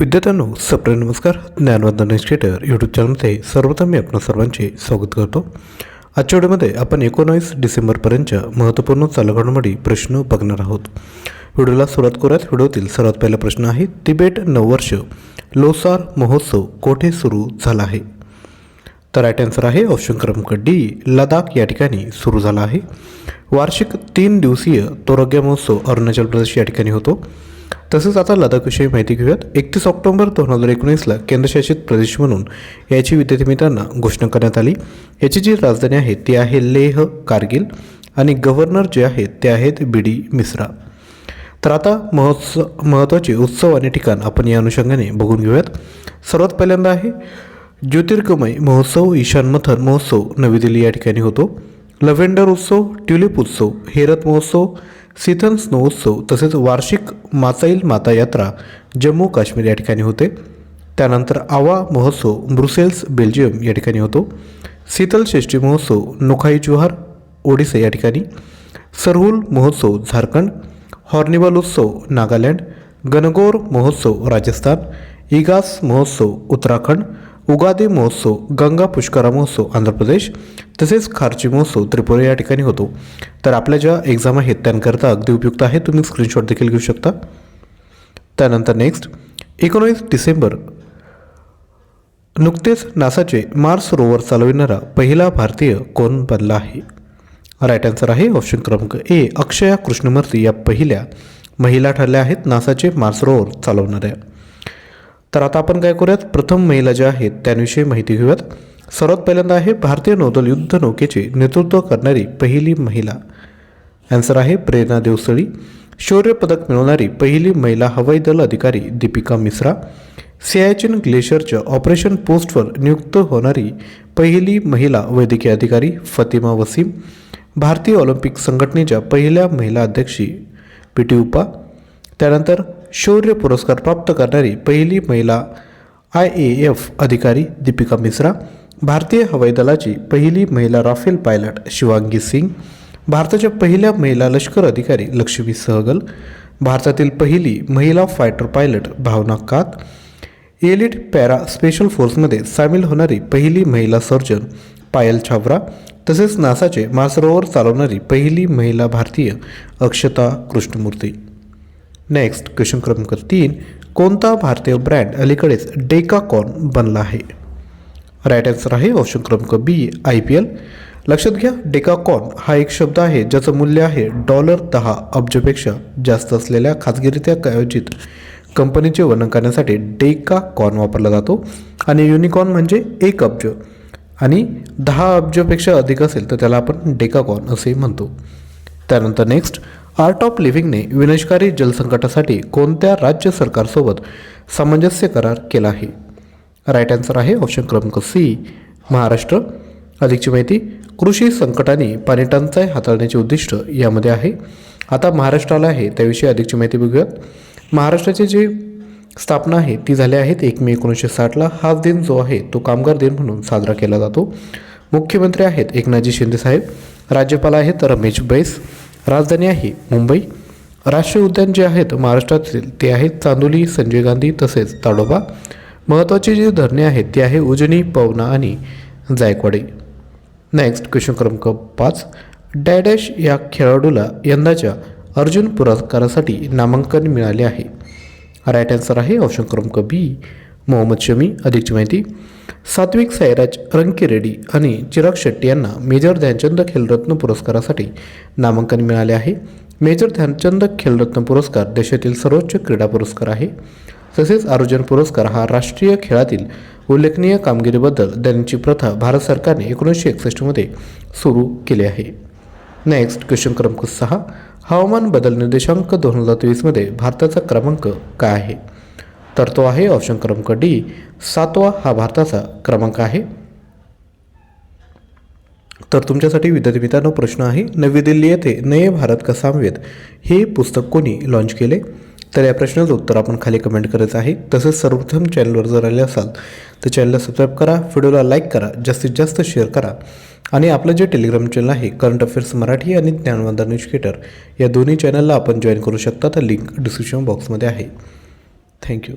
विद्यार्थ्यांनो सप्रे नमस्कार. ज्ञानवर्धन इन्स्टिट्यूटर यूट्यूब चॅनलमध्ये सर्वप्रथम मी आपण सर्वांचे स्वागत करतो. आजच्या व्हिडिओमध्ये आपण एकोणावीस डिसेंबरपर्यंतच्या महत्त्वपूर्ण चालू घडामोडी प्रश्न बघणार आहोत. व्हिडिओला सुरुवात करूयात. व्हिडिओतील सर्वात पहिला प्रश्न आहे तिबेट नववर्ष लोसार महोत्सव कोठे सुरू झाला आहे? तर राईट आन्सर आहे ऑप्शन क्रमांक डी लडाख या ठिकाणी सुरू झाला आहे. वार्षिक तीन दिवसीय तोरग्या महोत्सव अरुणाचल प्रदेश या ठिकाणी होतो. तसंच आता लडाखविषयी माहिती घेऊयात. एकतीस ऑक्टोबर दोन हजार एकोणीसला केंद्रशासित प्रदेश म्हणून याची विद्यार्थी घोषणा करण्यात आली. याची जी राजधानी आहे ती आहे लेह कारगिल आणि गव्हर्नर जे आहेत ते आहेत बी डी मिश्रा. तर आता महोत्सव महत्त्वाचे उत्सव आणि ठिकाण आपण या अनुषंगाने बघून घेऊयात. सर्वात पहिल्यांदा आहे ज्योतिर्गमय महोत्सव ईशान मथन महोत्सव नवी दिल्ली या ठिकाणी होतो. लव्हेंडर उत्सव ट्युलिप उत्सव हेरत महोत्सव सिथन स्नो उत्सव तसेच वार्षिक माचाईल माता यात्रा जम्मू काश्मीर या ठिकाणी होते. त्यानंतर आवा महोत्सव ब्रुसेल्स बेल्जियम या ठिकाणी होतो. शीतल षष्ठी महोत्सव नोखाई जुहार ओडिसा या ठिकाणी. सरहुल महोत्सव झारखंड. हॉर्निवल उत्सव नागालँड. गणगौर महोत्सव राजस्थान. इगास महोत्सव उत्तराखंड. उगादी महोत्सव गंगा पुष्करा महोत्सव आंध्र प्रदेश तसेच खारची महोत्सव त्रिपुरा या ठिकाणी होतो. तर आपल्या ज्या एक्झाम आहेत त्यांकरता अगदी उपयुक्त आहे. तुम्ही स्क्रीनशॉट देखील घेऊ शकता. त्यानंतर नेक्स्ट एकोणवीस डिसेंबर नुकतेच नासाचे मार्स रोवर चालविणारा पहिला भारतीय कोण बनला आहे? राईट आन्सर आहे ऑप्शन क्रमांक ए अक्षया कृष्णमूर्ती या पहिल्या महिला ठरल्या आहेत नासाचे मार्स रोवर चालवणाऱ्या. तर आता आपण काय करूयात? प्रथम महिला ज्या आहेत त्यांविषयी माहिती घेऊयात. सर्वात पहिल्यांदा आहे भारतीय नौदल युद्ध नौकेचे नेतृत्व करणारी पहिली महिला. आन्सर आहे प्रेरणा देवसळी. शौर्य पदक मिळवणारी पहिली महिला हवाई दल अधिकारी दीपिका मिश्रा. सियाचिन ग्लेशियरच्या ऑपरेशन पोस्टवर नियुक्त होणारी पहिली महिला वैद्यकीय अधिकारी फतिमा वसीम. भारतीय ऑलिम्पिक संघटनेच्या पहिल्या महिला अध्यक्षी पी टी उपा त्यानंतर शौर्य पुरस्कार प्राप्त करणारी पहिली महिला आय ए एफ अधिकारी दीपिका मिश्रा भारतीय हवाई दलाची पहिली महिला राफेल पायलट शिवांगी सिंग भारताच्या पहिल्या महिला लष्कर अधिकारी लक्ष्मी सहगल भारतातील पहिली महिला फायटर पायलट भावना कात एलिट पॅरा स्पेशल फोर्समध्ये सामील होणारी पहिली महिला सर्जन पायल छाबरा तसेच नासाचे मार्स रोवर चालवणारी पहिली महिला भारतीय अक्षता कृष्णमूर्ती. नेक्स्ट क्वेश्चन क्रमांक तीन. कोणता भारतीय ब्रँड अलीकडेच डेकाकॉन बनला आहे? राईट आन्सर आहे ऑप्शन क्रमांक बी आय पी एल लक्षात घ्या डेकाकॉन हा एक शब्द आहे ज्याचं मूल्य आहे डॉलर दहा अब्जपेक्षा जास्त असलेल्या खाजगीरित्या आयोजित कंपनीचे वर्णन करण्यासाठी डेकाकॉन वापरला जातो. आणि युनिकॉन म्हणजे एक अब्ज. आणि दहा अब्जपेक्षा अधिक असेल तर त्याला आपण डेकाकॉन असे म्हणतो. त्यानंतर नेक्स्ट आर्ट ऑफ लिव्हिंगने विनाशकारी जलसंकटासाठी कोणत्या राज्य सरकारसोबत सामंजस्य करार केला आहे? राईट आन्सर आहे ऑप्शन क्रमांक सी महाराष्ट्र. अधिकची माहिती कृषी संकटाने पाणी टंचाई हाताळण्याचे उद्दिष्ट यामध्ये आहे. आता महाराष्ट्राला आहे त्याविषयी अधिकची माहिती बघूयात. महाराष्ट्राची जी स्थापना आहे ती झाली आहेत एक मे एकोणीसशे साठला. हाच दिन जो आहे तो कामगार दिन म्हणून साजरा केला जातो. मुख्यमंत्री आहेत एकनाथजी शिंदेसाहेब राज्यपाल आहेत रमेश बैस. राजधानी आहे मुंबई. राष्ट्रीय उद्यान जे आहेत महाराष्ट्रातील ते आहेत चांदोली संजय गांधी तसेच ताडोबा. महत्त्वाची जी धरणे आहेत ती आहे उजनी पवना आणि जायकवाडी. नेक्स्ट क्वेश्चन क्रमांक पाच. डॅडॅश या खेळाडूला यंदाच्या अर्जुन पुरस्कारासाठी नामांकन मिळाले आहे. राईट आन्सर आहे ऑप्शन क्रमांक बी. मोहम्मद शमी अधिकची माहिती सात्विक साईराज रंकिरेड्डी आणि चिराग शेट्टी यांना मेजर ध्यानचंद खेलरत्न पुरस्कारासाठी नामांकन मिळाले आहे. मेजर ध्यानचंद खेलरत्न पुरस्कार देशातील सर्वोच्च क्रीडा पुरस्कार आहे. तसेच आरोजन पुरस्कार हा राष्ट्रीय खेळातील उल्लेखनीय कामगिरीबद्दल देण्याची प्रथा भारत सरकारने एकोणीसशे एकसष्टमध्ये सुरू केली आहे. नेक्स्ट क्वेश्चन क्रमांक सहा. हवामान बदल निर्देशांक दोन हजार तेवीसमध्ये भारताचा क्रमांक काय आहे? तर तो आहे. ऑप्शन क्रमांक डी सातवा हा भारताचा क्रमांक आहे. तर तुमच्यासाठी विद्यार्थी मित्रांनो प्रश्न आहे नवी दिल्ली येथे नये भारत का सामवेद? हे पुस्तक कोणी लॉन्च केले? तर या प्रश्नाचं उत्तर आपण खाली कमेंट करायचं आहे. तसेच सर्वप्रथम चॅनलवर जर आले असाल तर चॅनलला सबस्क्राईब करा व्हिडिओला लाईक करा जास्तीत जास्त शेअर करा. आणि आपलं जे टेलिग्राम चॅनल आहे करंट अफेअर्स मराठी आणि ज्ञानवंदा न्यूज थिएटर या दोन्ही चॅनलला आपण जॉईन करू शकता. तर लिंक डिस्क्रिप्शन बॉक्समध्ये आहे. थँक्यू